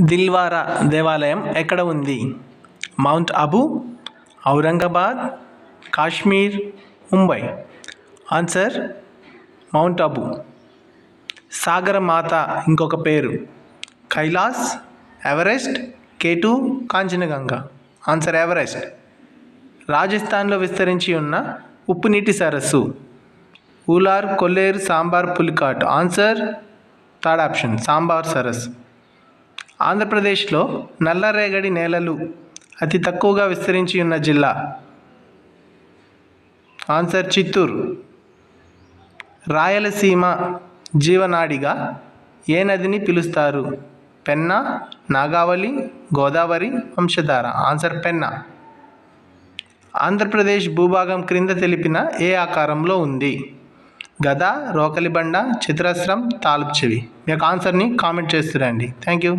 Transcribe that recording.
దిల్వారా దేవాలయం ఎక్కడ ఉంది? Mount Abu Aurangabad Kashmir Mumbai. Answer Mount Abu. Sagarmatha ఇంకొక పేరు. Kailash Everest K two Kanchenjunga answer Everest. రాజస్థాన్లో విస్తరించి ఉన్న ఉప్పునీటి సరస్సు. Wular Kolleru Sambhar Pulicat. Answer third option Sambhar సరస్సు. ఆంధ్రప్రదేశ్లో నల్లరేగడి నేలలు అతి తక్కువగా విస్తరించి ఉన్న జిల్లా. ఆన్సర్ చిత్తూరు. రాయలసీమ జీవనాడిగా ఏ నదిని పిలుస్తారు? పెన్నా నాగావళి గోదావరి వంశధార. ఆన్సర్ పెన్నా. ఆంధ్రప్రదేశ్ భూభాగం క్రింద తెలిపిన ఏ ఆకారంలో ఉంది? గద రోకలిబండ చతురస్రం తాలుపు చెవి మీ యొక్క ఆన్సర్ని కామెంట్ చేస్తురండి థ్యాంక్ యూ.